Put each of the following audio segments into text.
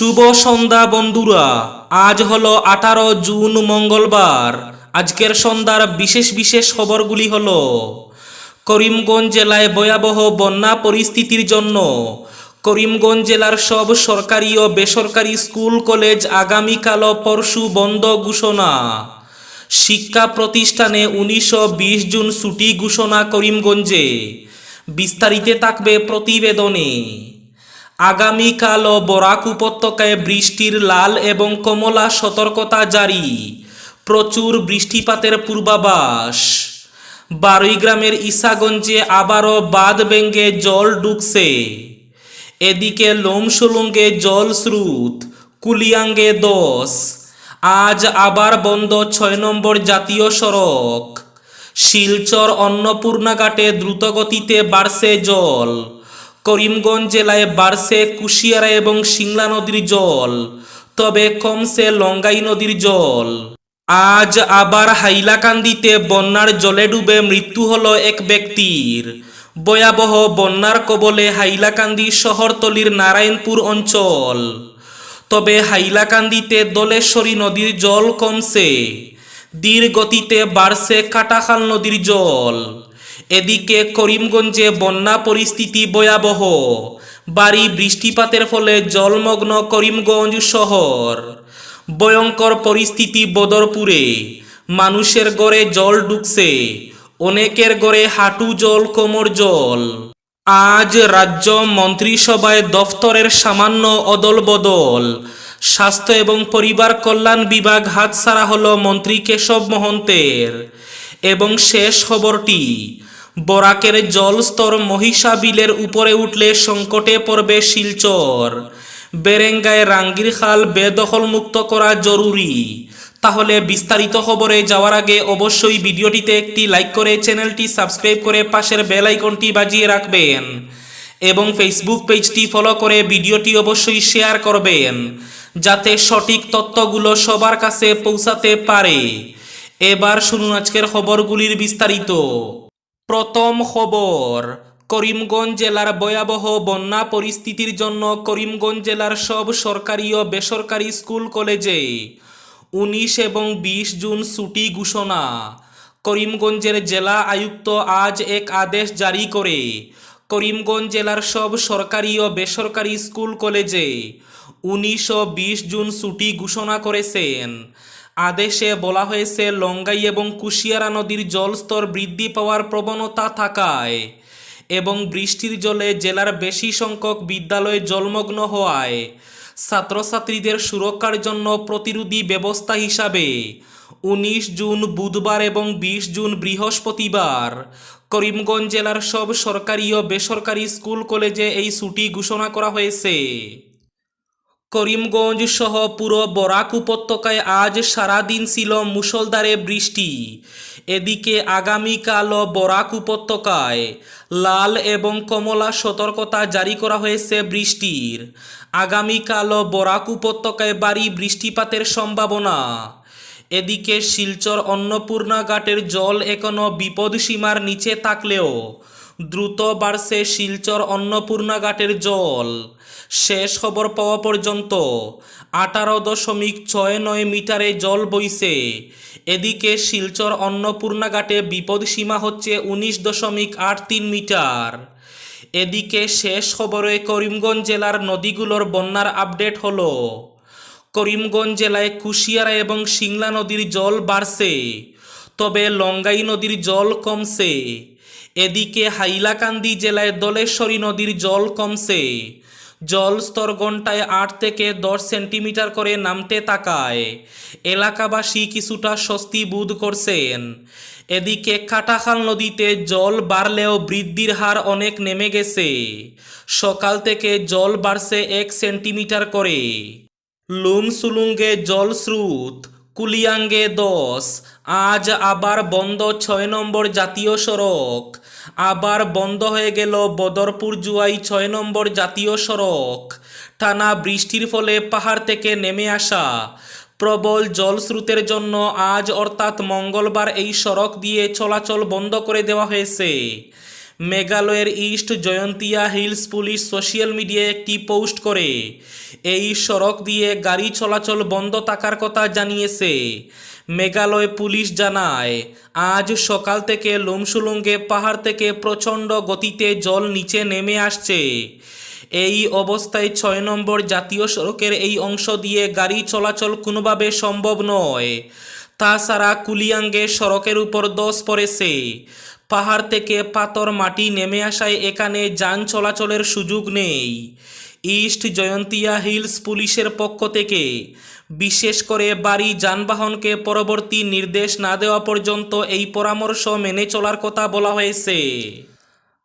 শুভ সন্ধ্যা বন্ধুরা। আজ হলো আঠারো জুন মঙ্গলবার। আজকের সন্ধ্যার বিশেষ বিশেষ খবরগুলি হল, করিমগঞ্জ জেলায় ভয়াবহ বন্যা পরিস্থিতির জন্য করিমগঞ্জ জেলার সব সরকারি ও বেসরকারি স্কুল, কলেজ আগামীকাল পরশু বন্ধ ঘোষণা। শিক্ষা প্রতিষ্ঠানে উনিশশো বিশ জুন ছুটি ঘোষণা করিমগঞ্জে। বিস্তারিতে থাকবে প্রতিবেদনে। আগামীকাল ও বরাক উপত্যকায় বৃষ্টির লাল এবং কমলা সতর্কতা জারি। প্রচুর বৃষ্টিপাতের পূর্বাভাস। বারুইগ্রামের ইসাগঞ্জে আবারও বাঁধ ভেঙে জল ঢুকছে। এদিকে লোমসুলুঙ্গে জল স্রোত, কুলিয়াঙ্গে দশ। আজ আবার বন্ধ ছয় নম্বর জাতীয় সড়ক। শিলচর অন্নপূর্ণাঘাটে দ্রুতগতিতে বাড়ছে জল। করিমগঞ্জ জেলায় বাড়ছে কুশিয়ারা এবং সিংলা নদীর জল, তবে কমছে লঙ্গাই নদীর জল। আজ আবার হাইলাকান্দিতে বন্যার জলে ডুবে মৃত্যু হলো এক ব্যক্তির। ভয়াবহ বন্যার কবলে হাইলাকান্দি শহরতলির নারায়ণপুর অঞ্চল। তবে হাইলাকান্দিতে দলেশ্বরী নদীর জল কমছে। ধীর গতিতে বাড়ছে কাটাখাল নদীর জল। এদিকে করিমগঞ্জে বন্যা পরিস্থিতি ভয়াবহ। বাড়ি বৃষ্টিপাতের ফলে জলমগ্ন করিমগঞ্জ শহর। ভয়ঙ্কর পরিস্থিতি বদরপুরে। মানুষের গড়ে জল ঢুকছে, অনেকের গড়ে হাঁটু জল, কোমর জল। আজ রাজ্য মন্ত্রিসভায় দফতরের সামান্য অদল বদল স্বাস্থ্য এবং পরিবার কল্যাণ বিভাগ হাতছাড়া হল মন্ত্রী কেশব মহন্তের। এবং শেষ খবরটি বরাকের জলস্তর মহিষা বিলের উপরে উঠলে সংকটে পড়বে শিলচর। বেরেঙ্গায় রাঙ্গির খাল বেদখল মুক্ত করা জরুরি। তাহলে বিস্তারিত খবরে যাওয়ার আগে অবশ্যই ভিডিওটিতে একটি লাইক করে চ্যানেলটি সাবস্ক্রাইব করে পাশের বেল আইকনটি বাজিয়ে রাখবেন। এবং ফেসবুক পেজটি ফলো করে ভিডিওটি অবশ্যই শেয়ার করবেন, যাতে সঠিক তথ্যগুলো সবার কাছে পৌঁছাতে পারে। এবার শুনুন আজকের খবরগুলির বিস্তারিত। প্রথম খবর, করিমগঞ্জ জেলার ভয়াবহ বন্যা পরিস্থিতির জন্য করিমগঞ্জ জেলার সব সরকারি ও বেসরকারি স্কুল, কলেজে উনিশ এবং বিশ জুন ছুটি ঘোষণা। করিমগঞ্জের জেলা আয়ুক্ত আজ এক আদেশ জারি করে, করিমগঞ্জ জেলার সব সরকারি ও বেসরকারি স্কুল, কলেজে উনিশ ও বিশ জুন ছুটি ঘোষণা করেছেন। আদেশে বলা হয়েছে, লঙ্গাই এবং কুশিয়ারা নদীর জলস্তর বৃদ্ধি পাওয়ার প্রবণতা থাকায় এবং বৃষ্টির জলে জেলার বেশি সংখ্যক বিদ্যালয়ে জলমগ্ন হওয়ায় ছাত্রছাত্রীদের সুরক্ষার জন্য প্রতিরোধী ব্যবস্থা হিসাবে উনিশ জুন বুধবার এবং বিশ জুন বৃহস্পতিবার করিমগঞ্জ জেলার সব সরকারি ও বেসরকারি স্কুল কলেজে এই ছুটি ঘোষণা করা হয়েছে। করিমগঞ্জ সহ পুরো বরাক উপত্যকায় আজ সারাদিন ছিল মুষলধারে বৃষ্টি। এদিকে আগামীকালও বরাক উপত্যকায় লাল এবং কমলা সতর্কতা জারি করা হয়েছে বৃষ্টির। আগামীকালও বরাক উপত্যকায় বাড়ি বৃষ্টিপাতের সম্ভাবনা। এদিকে শিলচর অন্নপূর্ণা ঘাটের জল এখনও বিপদসীমার নিচে থাকলেও দ্রুত বাড়ছে শিলচর অন্নপূর্ণা ঘাটের জল। শেষ খবর পাওয়া পর্যন্ত আঠারো দশমিক ছয় নয় মিটারে জল বইছে। এদিকে শিলচর অন্নপূর্ণা ঘাটে বিপদসীমা হচ্ছে উনিশ দশমিক আট তিন মিটার। এদিকে শেষ খবরে করিমগঞ্জ জেলার নদীগুলোর বন্যার আপডেট হলো। করিমগঞ্জ জেলায় কুশিয়ারা এবং সিংলা নদীর জল বাড়ছে, তবে লঙ্গাই নদীর জল কমছে। এদিকে হাইলাকান্দি জেলায় দলেশ্বরী নদীর জল কমছে। জল স্তর ঘন্টায় আট থেকে দশ সেন্টিমিটার করে নামতে তাকায়। এলাকাবাসী কিছুটা স্বস্তি বোধ করছেন। এদিকে কাটাখাল নদীতে জল বাড়লেও বৃদ্ধির হার অনেক নেমে গেছে। সকাল থেকে জল বাড়ছে এক সেন্টিমিটার করে। লুমসুলুঙ্গে জল স্রোত, কুলিয়াঙ্গে দশ, আজ আবার বন্ধ ছয় নম্বর জাতীয় সড়ক। আবার বন্ধ হয়ে গেল বদরপুর জুয়াই ছয় নম্বর জাতীয় সড়ক। টানা বৃষ্টির ফলে পাহাড় থেকে নেমে আসা প্রবল জলস্রোতের জন্য আজ অর্থাৎ মঙ্গলবার এই সড়ক দিয়ে চলাচল বন্ধ করে দেওয়া হয়েছে। মেঘালয়ের east Jaintia hills police social মিডিয়ায় একটি পোস্ট করে, এই সড়ক দিয়ে গাড়ি চলাচল বন্ধ থাকার কথা জানিয়েছে। মেঘালয় পুলিশ জানায়, আজ সকাল থেকে লুমসুলুঙ্গে পাহাড় থেকে প্রচণ্ড গতিতে জল নিচে নেমে আসছে। এই অবস্থায় ছয় নম্বর জাতীয় সড়কের এই অংশ দিয়ে গাড়ি চলাচল কোনোভাবে সম্ভব নয়। তাছাড়া কুলিয়াঙ্গে সড়কের উপর দোষ পড়েছে। পাহাড় থেকে পাথর মাটি নেমে আসায় এখানে যান চলাচলের সুযোগ নেই। ইস্ট জয়ন্তিয়া হিলস পুলিশের পক্ষ থেকে বিশেষ করে বাড়ি যানবাহনকে পরবর্তী নির্দেশ না দেওয়া পর্যন্ত এই পরামর্শ মেনে চলার কথা বলা হয়েছে।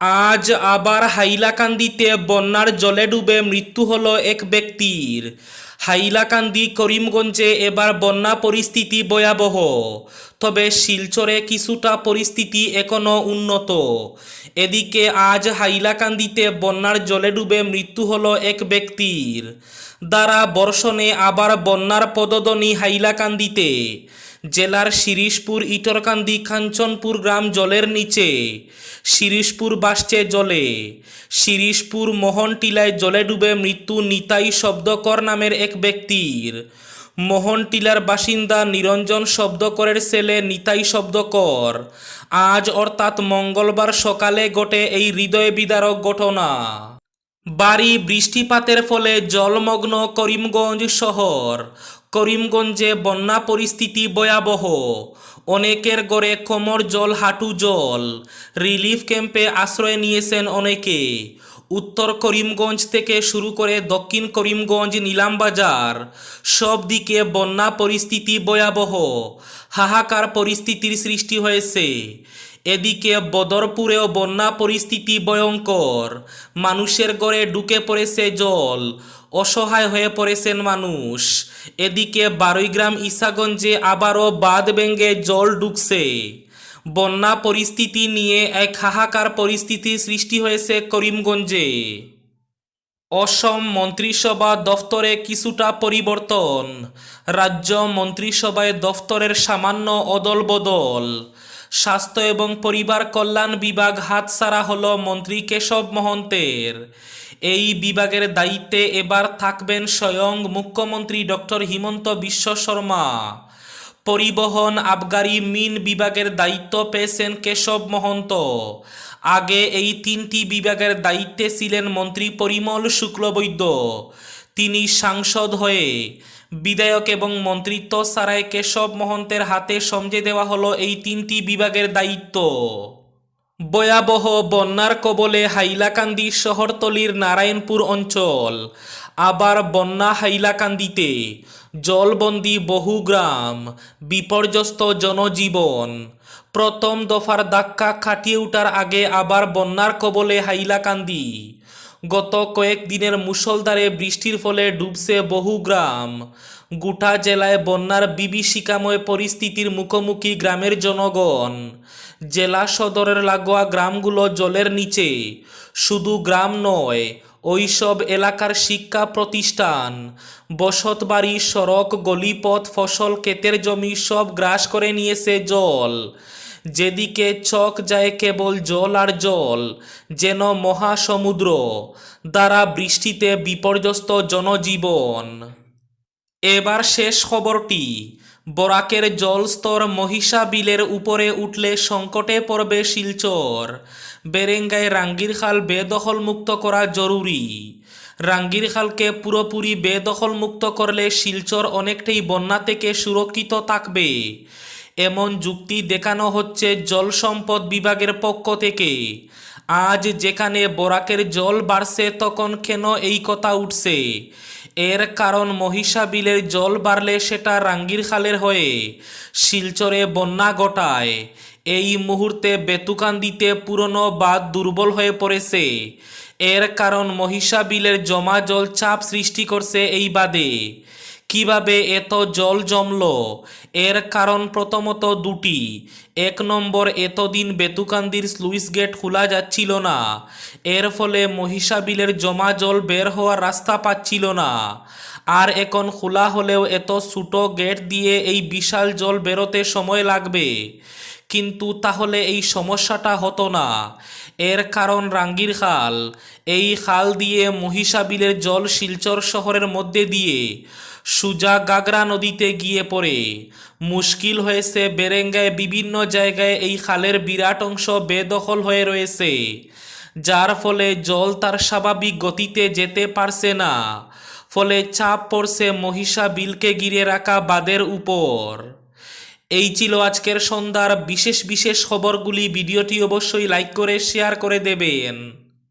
আজ আবার হাইলাকান্দিতে বন্যার জলে ডুবে মৃত্যু হলো এক ব্যক্তির। হাইলাকান্দি, করিমগঞ্জে এবার বন্যা পরিস্থিতি ভয়াবহ। তবে শিলচরে কিছুটা পরিস্থিতি এখনও উন্নত। এদিকে আজ হাইলাকান্দিতে বন্যার জলে ডুবে মৃত্যু হল এক ব্যক্তির। দ্বারা বর্ষণে আবার বন্যার পদদনি হাইলাকান্দিতে। জেলার শিরিশপুর ইটরকান্দি, কাঞ্চনপুর গ্রাম জলের নিচে। শিরিশপুর বাসছে জলে। শিরিশপুর মোহনটিলায় জলে ডুবে মৃত্যু নিতাই শব্দকর নামের এক ব্যক্তির। মোহনটিলার বাসিন্দা নিরঞ্জন শব্দকরের ছেলে নিতাই শব্দকর। আজ অর্থাৎ মঙ্গলবার সকালে ঘটে এই হৃদয় বিদারক ঘটনা। বাড়ি বৃষ্টিপাতের ফলে জলমগ্ন করিমগঞ্জ শহর। করিমগঞ্জে বন্যা পরিস্থিতি ভয়াবহ। অনেকের গড়ে কোমর জল, হাঁটু জল। রিলিফ ক্যাম্পে আশ্রয় নিয়েছেন অনেকে। উত্তর করিমগঞ্জ থেকে শুরু করে দক্ষিণ করিমগঞ্জ নিলামবাজার সব দিকে বন্যা পরিস্থিতি ভয়াবহ। হাহাকার পরিস্থিতির সৃষ্টি হয়েছে। এদিকে বদরপুরেও বন্যা পরিস্থিতি ভয়ঙ্কর। মানুষের গড়ে ঢুকে পড়েছে জল, অসহায় হয়ে পড়েছেন মানুষ। এদিকে বারৈগ্রাম ইসাগঞ্জে আবারও বাঁধ ভেঙে জল ঢুকছে। বন্যা পরিস্থিতি নিয়ে এক হাহাকার পরিস্থিতি সৃষ্টি হয়েছে করিমগঞ্জে। অসম মন্ত্রিসভা দফতরে কিছুটা পরিবর্তন। রাজ্য মন্ত্রিসভায় দফতরের সামান্য অদলবদল। স্বাস্থ্য এবং পরিবার কল্যাণ বিভাগ হাতছাড়া হল মন্ত্রী কেশব মহন্তের। এই বিভাগের দায়িত্বে এবার থাকবেন স্বয়ং মুখ্যমন্ত্রী ডক্টর হিমন্ত বিশ্ব শর্মা। পরিবহন আবগারি মিন বিভাগের দায়িত্ব পেয়েছেন কেশব মহন্ত। আগে এই তিনটি বিভাগের দায়িত্বে ছিলেন মন্ত্রী পরিমল শুক্লবৈদ্য। তিনি সাংসদ হয়ে বিধায়ক এবং মন্ত্রিত্ব ছাড়াই কেশব মহন্তের হাতে সমঝে দেওয়া হলো এই তিনটি বিভাগের দায়িত্ব। ভয়াবহ বন্যার কবলে হাইলাকান্দি শহরতলির নারায়ণপুর অঞ্চল, আবার বন্যা হাইলাকান্দিতে, জলবন্দি বহু গ্রাম, বিপর্যস্ত জনজীবন, প্রথম দফার ধাক্কা খাটিয়ে ওঠার আগে আবার বন্যার কবলে হাইলাকান্দি গত কয়েকদিনের মুষলধারে বৃষ্টির ফলে ডুবছে বহু গ্রাম। গোটা জেলায় বন্যার বিভীষিকাময় পরিস্থিতির মুখোমুখি গ্রামের জনগণ। জেলা সদরের লাগোয়া গ্রামগুলো জলের নিচে। শুধু গ্রাম নয়, ওইসব এলাকার শিক্ষা প্রতিষ্ঠান, বসতবাড়ি, সড়ক, গলিপথ, ফসল, ক্ষেতের জমি সব গ্রাস করে নিয়েছে জল। যেদিকে চক যায় কেবল জল আর জল, যেন মহাসমুদ্র, দ্বারা বৃষ্টিতে বিপর্যস্ত জনজীবন। এবার শেষ খবরটি, বরাকের জলস্তর মহিষা বিলের উপরে উঠলে সংকটে পড়বে শিলচর। বেরেঙ্গায় রাঙ্গির খাল বেদখল মুক্ত করা জরুরি। রাঙ্গির খালকে পুরোপুরি বেদখল মুক্ত করলে শিলচর অনেকটাই বন্যা থেকে সুরক্ষিত থাকবে। এমন যুক্তি দেখানো হচ্ছে জল সম্পদ বিভাগের পক্ষ থেকে। আজ যেখানে বরাকের জল বাড়ছে, তখন কেন এই কথা উঠছে? এর কারণ মহিষা বিলের জল বাড়লে সেটা রাঙ্গির খালের হয়ে শিলচরে বন্যা ঘটায়। এই মুহূর্তে বেতুকান্দিতে পুরনো বাঁধ দুর্বল হয়ে পড়েছে। এর কারণ মহিষা বিলের জমা জল চাপ সৃষ্টি করছে এই বাদে। কীভাবে এত জল জমল? এর কারণ প্রথমত দুটি। এক নম্বর, এতদিন বেতুকান্দির স্লুইস গেট খোলা যাচ্ছিল না। এর ফলে মহিষাবিলের জমা জল বের হওয়ার রাস্তা পাচ্ছিল না। আর এখন খোলা হলেও এত ছোটো গেট দিয়ে এই বিশাল জল বেরোতে সময় লাগবে। কিন্তু তাহলে এই সমস্যাটা হতো না। এর কারণ রাঙ্গির খাল। এই খাল দিয়ে মহিষাবিলের জল শিলচর শহরের মধ্যে দিয়ে সুজা গাগরা নদীতে গিয়ে পড়ে। মুশকিল হয়েছে বেরেঙ্গায় বিভিন্ন জায়গায় এই খালের বিরাট অংশ বেদখল হয়ে রয়েছে। যার ফলে জল তার স্বাভাবিক গতিতে যেতে পারছে না। ফলে চাপ পড়ছে মহিষা বিলকে গিরে রাখা বাঁধের উপর। এই ছিল আজকের সন্ধ্যার বিশেষ বিশেষ খবরগুলি। ভিডিওটি অবশ্যই লাইক করে, শেয়ার করে দেবেন।